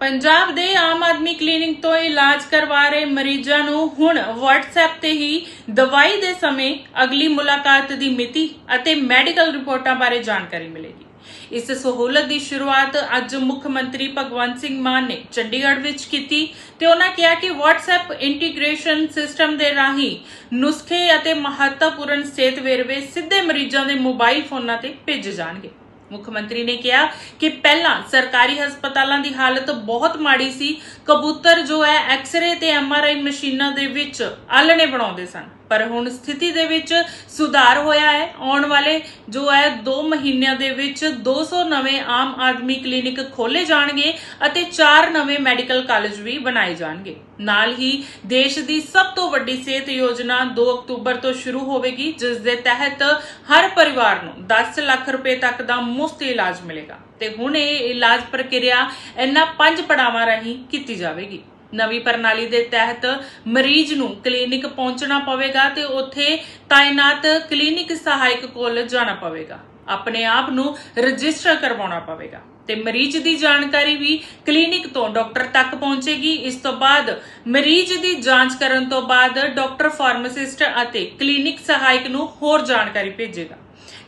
ਪੰਜਾਬ ਦੇ ਆਮ ਆਦਮੀ ਕਲੀਨਿਕ ਤੋਂ ਇਲਾਜ ਕਰਵਾ ਰਹੇ ਮਰੀਜ਼ਾਂ ਨੂੰ ਹੁਣ WhatsApp ਤੇ ਹੀ ਦਵਾਈ ਦੇ ਸਮੇਂ ਅਗਲੀ ਮੁਲਾਕਾਤ ਦੀ ਮਿਤੀ ਅਤੇ ਮੈਡੀਕਲ ਰਿਪੋਰਟਾਂ ਬਾਰੇ ਜਾਣਕਾਰੀ ਮਿਲੇਗੀ। ਇਸ ਸਹੂਲਤ ਦੀ ਸ਼ੁਰੂਆਤ ਅੱਜ ਮੁੱਖ ਮੰਤਰੀ ਭਗਵੰਤ ਸਿੰਘ ਮਾਨ ਨੇ ਚੰਡੀਗੜ੍ਹ ਵਿੱਚ ਕੀਤੀ ਤੇ ਉਹਨਾਂ ਕਿਹਾ ਕਿ WhatsApp ਇੰਟੀਗ੍ਰੇਸ਼ਨ ਸਿਸਟਮ ਦੇ ਰਾਹੀਂ ਨੁਸਖੇ ਅਤੇ ਮਹੱਤਵਪੂਰਨ ਸਿਹਤ ਵੇਰਵੇ ਸਿੱਧੇ ਮਰੀਜ਼ਾਂ ਦੇ ਮੋਬਾਈਲ ਫੋਨਾਂ ਤੇ ਭੇਜੇ ਜਾਣਗੇ। ਮੁੱਖ ਮੰਤਰੀ ਨੇ ਕਿਹਾ ਕਿ ਪਹਿਲਾਂ ਸਰਕਾਰੀ ਹਸਪਤਾਲਾਂ ਦੀ ਹਾਲਤ ਬਹੁਤ ਮਾੜੀ ਸੀ। ਕਬੂਤਰ ਜੋ ਹੈ ਐਕਸ-ਰੇ ਤੇ ਐਮ-ਆਰ-ਆਈ ਮਸ਼ੀਨਾਂ ਦੇ ਵਿੱਚ ਆਲਣੇ ਬਣਾਉਂਦੇ ਸਨ। ਪਰ ਹੁਣ ਸਥਿਤੀ ਦੇ ਵਿੱਚ ਸੁਧਾਰ ਹੋਇਆ ਹੈ। ਆਉਣ ਵਾਲੇ ਜੋ ਹੈ 2 ਮਹੀਨਿਆਂ ਦੇ ਵਿੱਚ 200 ਨਵੇਂ ਆਮ ਆਦਮੀ ਕਲੀਨਿਕ ਖੋਲੇ ਜਾਣਗੇ ਅਤੇ 4 ਨਵੇਂ ਮੈਡੀਕਲ ਕਾਲਜ ਵੀ ਬਣਾਏ ਜਾਣਗੇ। ਨਾਲ ਹੀ ਦੇਸ਼ ਦੀ ਸਭ ਤੋਂ ਵੱਡੀ ਸਿਹਤ ਯੋਜਨਾ 2 ਅਕਤੂਬਰ ਤੋਂ ਸ਼ੁਰੂ ਹੋਵੇਗੀ, ਜਿਸ ਦੇ ਤਹਿਤ ਹਰ ਪਰਿਵਾਰ ਨੂੰ 10 ਲੱਖ ਰੁਪਏ ਤੱਕ ਦਾ ਮੁਫਤ ਇਲਾਜ ਮਿਲੇਗਾ। ਤੇ ਹੁਣ ਇਹ ਇਲਾਜ ਪ੍ਰਕਿਰਿਆ ਇਹਨਾਂ ਪੰਜ ਪੜਾਵਾਂ ਰਾਹੀਂ ਕੀਤੀ ਜਾਵੇਗੀ। ਨਵੀਂ ਪ੍ਰਣਾਲੀ ਦੇ ਤਹਿਤ ਮਰੀਜ਼ ਨੂੰ ਕਲੀਨਿਕ ਪਹੁੰਚਣਾ ਪਵੇਗਾ ਤੇ ਉੱਥੇ ਤਾਇਨਾਤ ਕਲੀਨਿਕ ਸਹਾਇਕ ਕੋਲ ਜਾਣਾ ਪਵੇਗਾ। ਆਪਣੇ ਆਪ ਨੂੰ ਰਜਿਸਟਰ ਕਰਵਾਉਣਾ ਪਵੇਗਾ। ਤੇ ਮਰੀਜ਼ ਦੀ ਜਾਣਕਾਰੀ ਵੀ ਕਲੀਨਿਕ ਤੋਂ ਡਾਕਟਰ ਤੱਕ ਪਹੁੰਚੇਗੀ। ਇਸ ਤੋਂ ਬਾਅਦ ਮਰੀਜ਼ ਦੀ ਜਾਂਚ ਕਰਨ ਤੋਂ ਬਾਅਦ ਡਾਕਟਰ ਫਾਰਮਾਸਿਸਟ ਅਤੇ ਕਲੀਨਿਕ ਸਹਾਇਕ ਨੂੰ ਹੋਰ ਜਾਣਕਾਰੀ ਭੇਜੇਗਾ।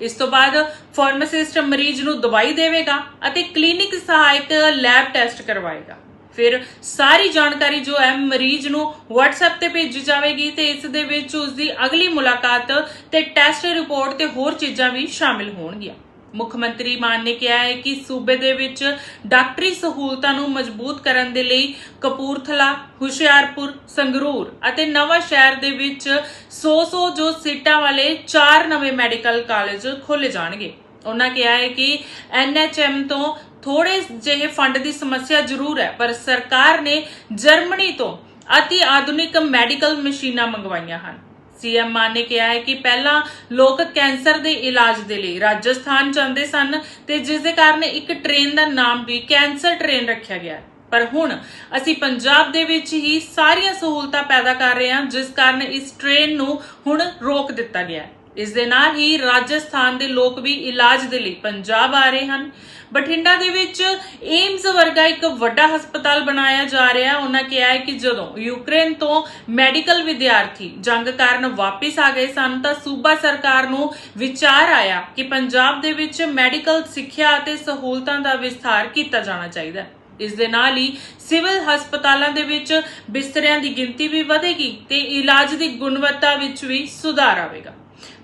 ਇਸ ਤੋਂ ਬਾਅਦ ਫਾਰਮਾਸਿਸਟ ਮਰੀਜ਼ ਨੂੰ ਦਵਾਈ ਦੇਵੇਗਾ ਅਤੇ ਕਲੀਨਿਕ ਸਹਾਇਕ ਲੈਬ ਟੈਸਟ ਕਰਵਾਏਗਾ। ਫਿਰ ਸਾਰੀ ਜਾਣਕਾਰੀ ਜੋ ਹੈ ਮਰੀਜ਼ ਨੂੰ WhatsApp ਤੇ ਭੇਜੀ ਜਾਵੇਗੀ ਤੇ ਇਸ ਦੇ ਵਿੱਚ ਉਸ ਦੀ ਅਗਲੀ ਮੁਲਾਕਾਤ ਤੇ ਟੈਸਟ ਰਿਪੋਰਟ ਤੇ ਹੋਰ ਚੀਜ਼ਾਂ ਵੀ ਸ਼ਾਮਿਲ ਹੋਣਗੀਆਂ। ਮੁੱਖ ਮੰਤਰੀ ਮਾਨ ਨੇ ਕਿਹਾ ਹੈ ਕਿ ਸੂਬੇ ਦੇ ਵਿੱਚ ਡਾਕਟਰੀ ਸਹੂਲਤਾਂ ਨੂੰ ਮਜ਼ਬੂਤ ਕਰਨ ਦੇ ਲਈ ਕਪੂਰਥਲਾ, ਹੁਸ਼ਿਆਰਪੁਰ, ਸੰਗਰੂਰ ਅਤੇ ਨਵਾਂ ਸ਼ਹਿਰ ਦੇ ਵਿੱਚ 100-100 ਜੋ ਸੀਟਾਂ ਵਾਲੇ 4 ਨਵੇਂ ਮੈਡੀਕਲ ਕਾਲਜ ਖੋਲੇ ਜਾਣਗੇ। ਉਹਨਾਂ ਕਿਹਾ ਹੈ ਕਿ ਐਨਐਚਐਮ ਤੋਂ ਥੋੜੇ ਜਿਹੇ ਫੰਡ ਦੀ ਸਮੱਸਿਆ ਜ਼ਰੂਰ ਹੈ, ਪਰ ਸਰਕਾਰ ਨੇ ਜਰਮਨੀ ਤੋਂ ਅਤੀ ਆਧੁਨਿਕ ਮੈਡੀਕਲ ਮਸ਼ੀਨਾਂ ਮੰਗਵਾਈਆਂ ਹਨ। ਸੀਐਮ ਮਾਨ ਨੇ ਕਿਹਾ ਹੈ ਕਿ ਪਹਿਲਾਂ ਲੋਕ ਕੈਂਸਰ ਦੇ ਇਲਾਜ ਦੇ ਲਈ ਰਾਜਸਥਾਨ ਜਾਂਦੇ ਸਨ ਤੇ ਜਿਸ ਦੇ ਕਾਰਨ ਇੱਕ ਟ੍ਰੇਨ ਦਾ ਨਾਮ ਵੀ ਕੈਂਸਰ ਟ੍ਰੇਨ ਰੱਖਿਆ ਗਿਆ ਪਰ ਹੁਣ ਅਸੀਂ ਪੰਜਾਬ ਦੇ ਵਿੱਚ ਹੀ ਸਾਰੀਆਂ ਸਹੂਲਤਾਂ ਪੈਦਾ ਕਰ ਰਹੇ ਹਾਂ, ਜਿਸ ਕਾਰਨ ਇਸ ਟ੍ਰੇਨ ਨੂੰ ਹੁਣ ਰੋਕ ਦਿੱਤਾ ਗਿਆ ਹੈ। ਇਸ ਦੇ ਨਾਲ ਹੀ ਰਾਜਸਥਾਨ ਦੇ ਲੋਕ ਵੀ ਇਲਾਜ ਦੇ ਲਈ ਪੰਜਾਬ ਆ ਰਹੇ ਹਨ। ਬਠਿੰਡਾ ਦੇ ਵਿੱਚ ਏਮਸ ਵਰਗਾ ਇੱਕ ਵੱਡਾ ਹਸਪਤਾਲ ਬਣਾਇਆ ਜਾ ਰਿਹਾ। ਹੈ ਉਹਨਾਂ ਕਿਹਾ ਹੈ ਕਿ ਜਦੋਂ ਯੂਕਰੇਨ ਤੋਂ ਮੈਡੀਕਲ ਵਿਦਿਆਰਥੀ ਜੰਗ ਕਾਰਨ ਵਾਪਸ ਆ ਗਏ ਸਨ, ਤਾਂ ਸੂਬਾ ਸਰਕਾਰ ਨੂੰ ਵਿਚਾਰ ਆਇਆ ਕਿ ਪੰਜਾਬ ਦੇ ਵਿੱਚ ਮੈਡੀਕਲ ਸਿੱਖਿਆ ਅਤੇ ਸਹੂਲਤਾਂ ਦਾ ਵਿਸਥਾਰ ਕੀਤਾ ਜਾਣਾ ਚਾਹੀਦਾ ਹੈ। ਇਸ ਦੇ ਨਾਲ ਹੀ ਸਿਵਲ ਹਸਪਤਾਲਾਂ ਦੇ ਵਿੱਚ ਬਿਸਤਰਿਆਂ ਦੀ ਗਿਣਤੀ ਵੀ ਵਧੇਗੀ ਤੇ ਇਲਾਜ ਦੀ ਗੁਣਵੱਤਾ ਵਿੱਚ ਵੀ ਸੁਧਾਰ ਆਵੇਗਾ।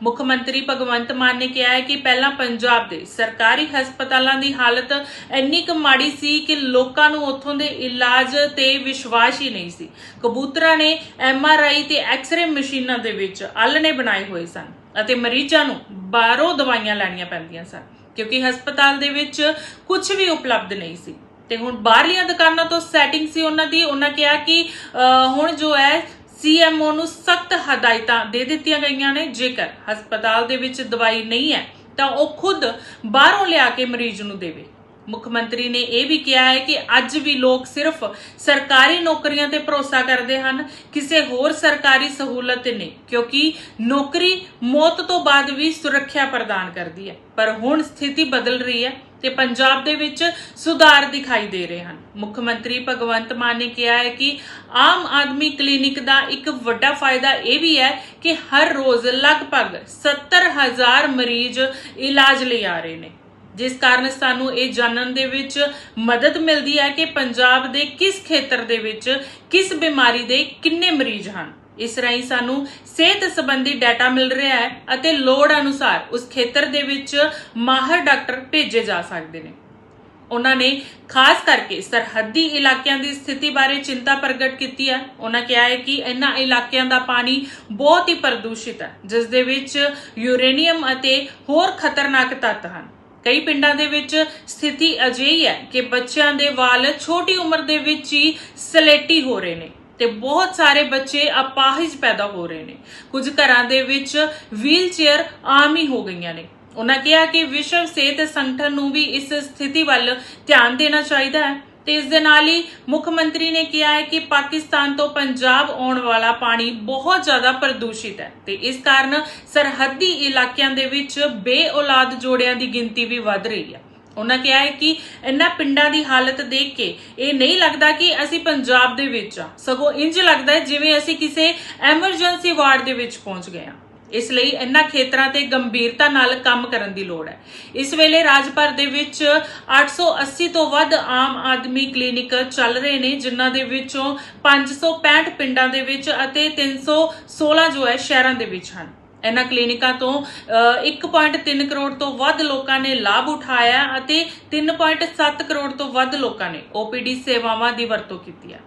ਮੁੱਖ ਮੰਤਰੀ ਭਗਵੰਤ ਮਾਨ ਨੇ ਕਿਹਾ ਹੈ ਕਿ ਪਹਿਲਾਂ ਪੰਜਾਬ ਦੇ ਸਰਕਾਰੀ ਹਸਪਤਾਲਾਂ ਦੀ ਹਾਲਤ ਇੰਨੀ ਕੁ ਮਾੜੀ ਸੀ ਕਿ ਲੋਕਾਂ ਨੂੰ ਉੱਥੋਂ ਦੇ ਇਲਾਜ ਤੇ ਵਿਸ਼ਵਾਸ ਹੀ ਨਹੀਂ ਸੀ। ਕਬੂਤਰਾਂ ਨੇ ਐਮ ਆਰ ਆਈ ਤੇ ਐਕਸ-ਰੇ ਮਸ਼ੀਨਾਂ ਦੇ ਵਿੱਚ ਆਲਣੇ ਬਣਾਏ ਹੋਏ ਸਨ ਅਤੇ ਮਰੀਜ਼ਾਂ ਨੂੰ ਬਾਹਰੋਂ ਦਵਾਈਆਂ ਲੈਣੀਆਂ ਪੈਂਦੀਆਂ ਸਨ ਕਿਉਂਕਿ ਹਸਪਤਾਲ ਦੇ ਵਿੱਚ ਕੁਝ ਵੀ ਉਪਲਬਧ ਨਹੀਂ ਸੀ। ਤੇ ਹੁਣ ਬਾਹਰਲੀਆਂ ਦੁਕਾਨਾਂ ਤੋਂ ਸੈਟਿੰਗ ਸੀ ਉਹਨਾਂ ਦੀ। ਉਹਨਾਂ ਕਿਹਾ ਕਿ ਅਹ, ਹੁਣ ਜੋ ਹੈ ਸੀਐਮਓ ਨੂੰ ਸਖਤ ਹਦਾਇਤਾਂ ਦੇ ਦਿੱਤੀਆਂ ਗਈਆਂ ਨੇ। ਜੇਕਰ ਹਸਪਤਾਲ ਦੇ ਵਿੱਚ ਦਵਾਈ ਨਹੀਂ ਹੈ, ਤਾਂ ਉਹ ਖੁਦ ਬਾਹਰੋਂ ਲਿਆ ਕੇ ਮਰੀਜ਼ ਨੂੰ ਦੇਵੇ। ਮੁੱਖ ਮੰਤਰੀ ਨੇ ਇਹ ਵੀ ਕਿਹਾ ਹੈ ਕਿ ਅੱਜ ਵੀ ਲੋਕ ਸਿਰਫ ਸਰਕਾਰੀ ਨੌਕਰੀਆਂ ਤੇ ਭਰੋਸਾ ਕਰਦੇ ਹਨ। ਕਿਸੇ ਹੋਰ ਸਰਕਾਰੀ ਸਹੂਲਤ ਤੇ ਨਹੀਂ ਕਿਉਂਕਿ ਨੌਕਰੀ ਮੌਤ ਤੋਂ ਬਾਅਦ ਵੀ ਸੁਰੱਖਿਆ ਪ੍ਰਦਾਨ ਕਰਦੀ ਹੈ। ਪਰ ਹੁਣ ਸਥਿਤੀ ਬਦਲ ਰਹੀ ਹੈ ਤੇ ਪੰਜਾਬ ਦੇ ਵਿੱਚ ਸੁਧਾਰ ਦਿਖਾਈ ਦੇ ਰਹੇ ਹਨ। ਮੁੱਖ ਮੰਤਰੀ ਭਗਵੰਤ ਮਾਨ ਨੇ ਕਿਹਾ ਹੈ ਕਿ ਆਮ ਆਦਮੀ ਕਲੀਨਿਕ ਦਾ ਇੱਕ ਵੱਡਾ ਫਾਇਦਾ ਇਹ ਵੀ ਹੈ ਕਿ ਹਰ ਰੋਜ਼ ਲਗਭਗ 70000 ਮਰੀਜ਼ ਇਲਾਜ ਲਈ ਆ ਰਹੇ ਨੇ। ਜਿਸ ਕਾਰਨ ਸਾਨੂੰ ਇਹ ਜਾਣਨ ਦੇ ਵਿੱਚ ਮਦਦ ਮਿਲਦੀ ਹੈ ਕਿ ਪੰਜਾਬ ਦੇ ਕਿਸ ਖੇਤਰ ਦੇ ਵਿੱਚ ਕਿਸ ਬਿਮਾਰੀ ਦੇ ਕਿੰਨੇ ਮਰੀਜ਼ ਹਨ। ਇਸ ਰਾਹੀਂ ਸਾਨੂੰ ਸਿਹਤ ਸੰਬੰਧੀ ਡਾਟਾ ਮਿਲ ਰਿਹਾ ਹੈ ਅਤੇ ਲੋੜ ਅਨੁਸਾਰ ਉਸ ਖੇਤਰ ਦੇ ਵਿੱਚ ਮਾਹਰ ਡਾਕਟਰ ਭੇਜੇ ਜਾ ਸਕਦੇ ਨੇ। ਉਹਨਾਂ ਨੇ ਖਾਸ ਕਰਕੇ ਸਰਹੱਦੀ ਇਲਾਕਿਆਂ ਦੀ ਸਥਿਤੀ ਬਾਰੇ ਚਿੰਤਾ ਪ੍ਰਗਟ ਕੀਤੀ ਹੈ। ਉਹਨਾਂ ਕਿਹਾ ਹੈ ਕਿ ਇਹਨਾਂ ਇਲਾਕਿਆਂ ਦਾ ਪਾਣੀ ਬਹੁਤ ਹੀ ਪ੍ਰਦੂਸ਼ਿਤ ਹੈ, ਜਿਸ ਦੇ ਵਿੱਚ ਯੂਰੇਨੀਅਮ ਅਤੇ ਹੋਰ ਖਤਰਨਾਕ ਤੱਤ ਹਨ। ਕਈ ਪਿੰਡਾਂ ਦੇ ਵਿੱਚ ਸਥਿਤੀ ਅਜਿਹੀ ਹੈ ਕਿ ਬੱਚਿਆਂ ਦੇ ਵਾਲ ਛੋਟੀ ਉਮਰ ਦੇ ਵਿੱਚ ਹੀ ਸਲੇਟੀ ਹੋ ਰਹੇ ਨੇ ਤੇ ਬਹੁਤ ਸਾਰੇ ਬੱਚੇ ਅਪਾਹਿਜ ਪੈਦਾ ਹੋ ਰਹੇ ਨੇ। ਕੁਝ ਘਰਾਂ ਦੇ ਵਿੱਚ ਵੀਲ ਚੇਅਰ ਆਮ ਹੀ ਹੋ ਗਈਆਂ ਨੇ। ਉਹਨਾਂ ਕਿਹਾ ਕਿ ਵਿਸ਼ਵ ਸਿਹਤ ਸੰਗਠਨ ਨੂੰ ਵੀ ਇਸ ਸਥਿਤੀ ਵੱਲ ਧਿਆਨ ਦੇਣਾ ਚਾਹੀਦਾ ਹੈ ਤੇ ਇਸ ਦੇ ਨਾਲ ਹੀ ਮੁੱਖ ਮੰਤਰੀ ਨੇ ਕਿਹਾ ਹੈ ਕਿ ਪਾਕਿਸਤਾਨ ਤੋਂ ਪੰਜਾਬ ਆਉਣ ਵਾਲਾ ਪਾਣੀ ਬਹੁਤ ਜ਼ਿਆਦਾ ਪ੍ਰਦੂਸ਼ਿਤ ਹੈ ਤੇ ਇਸ ਕਾਰਨ ਸਰਹੱਦੀ ਇਲਾਕਿਆਂ ਦੇ ਵਿੱਚ ਬੇਔਲਾਦ ਜੋੜਿਆਂ ਦੀ ਗਿਣਤੀ ਵੀ ਵੱਧ ਰਹੀ ਹੈ। ਉਹਨਾਂ ਕਿਹਾ ਹੈ ਕਿ ਇਹਨਾਂ ਪਿੰਡਾਂ ਦੀ ਹਾਲਤ ਦੇਖ ਕੇ ਇਹ ਨਹੀਂ ਲੱਗਦਾ ਕਿ ਅਸੀਂ ਪੰਜਾਬ ਦੇ ਵਿੱਚ ਆ ਸਗੋਂ ਇੰਜ ਲੱਗਦਾ ਹੈ ਜਿਵੇਂ ਅਸੀਂ ਕਿਸੇ ਐਮਰਜੈਂਸੀ ਵਾਰਡ ਦੇ ਵਿੱਚ ਪਹੁੰਚ ਗਏ ਹਾਂ। ਇਸ ਲਈ ਇਹਨਾਂ ਖੇਤਰਾਂ ਤੇ ਗੰਭੀਰਤਾ ਨਾਲ ਕੰਮ ਕਰਨ ਦੀ ਲੋੜ ਹੈ। ਇਸ ਵੇਲੇ ਰਾਜ ਭਰ ਦੇ ਵਿੱਚ 880 ਤੋਂ ਵੱਧ ਆਮ ਆਦਮੀ ਕਲੀਨਿਕ ਚੱਲ ਰਹੇ ਨੇ ਜਿਨ੍ਹਾਂ ਦੇ ਵਿੱਚੋਂ 565 ਪਿੰਡਾਂ ਦੇ ਵਿੱਚ ਅਤੇ 316 ਜੋ ਹੈ ਸ਼ਹਿਰਾਂ ਦੇ ਵਿੱਚ ਹਨ। ਇਹਨਾਂ ਕਲੀਨਿਕਾਂ ਤੋਂ ਅ, 1.3 ਕਰੋੜ ਤੋਂ ਵੱਧ ਲੋਕਾਂ ਨੇ ਲਾਭ ਉਠਾਇਆ ਅਤੇ 3.7 ਕਰੋੜ ਤੋਂ ਵੱਧ ਲੋਕਾਂ ਨੇ OPD ਸੇਵਾਵਾਂ ਦੀ ਵਰਤੋਂ ਕੀਤੀ ਹੈ।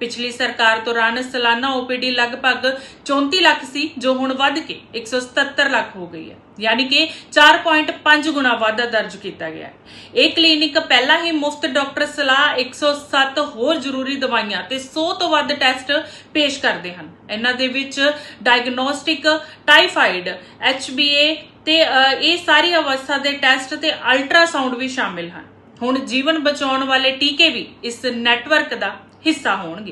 ਪਿਛਲੀ ਸਰਕਾਰ ਦੌਰਾਨ ਸਾਲਾਨਾ OPD ਲਗਭਗ 34 ਲੱਖ ਸੀ ਜੋ ਹੁਣ ਵੱਧ ਕੇ 177 ਲੱਖ ਹੋ ਗਈ ਹੈ। ਯਾਨੀ ਕਿ 4.5 ਗੁਣਾ ਵਾਧਾ ਦਰਜ ਕੀਤਾ ਗਿਆ ਹੈ। ਇਹ ਕਲੀਨਿਕ ਪਹਿਲਾਂ ਹੀ ਮੁਫਤ ਡਾਕਟਰ ਸਲਾਹ 107 ਹੋਰ ਜ਼ਰੂਰੀ ਦਵਾਈਆਂ ਤੇ 100 ਤੋਂ ਵੱਧ ਟੈਸਟ ਪੇਸ਼ ਕਰਦੇ ਹਨ। ਇਹਨਾਂ ਦੇ ਵਿੱਚ ਡਾਇਗਨੋਸਟਿਕ ਟਾਈਫਾਈਡ HbA ਤੇ ਅ, ਇਹ ਸਾਰੀ ਅਵਸਥਾ ਦੇ ਟੈਸਟ ਤੇ ਅਲਟਰਾਸਾਊਂਡ ਵੀ ਸ਼ਾਮਿਲ ਹਨ। ਹੁਣ ਜੀਵਨ ਬਚਾਉਣ ਵਾਲੇ ਟੀਕੇ ਵੀ ਇਸ ਨੈਟਵਰਕ ਦਾ ਹਿੱਸਾ ਹੋਣਗੇ।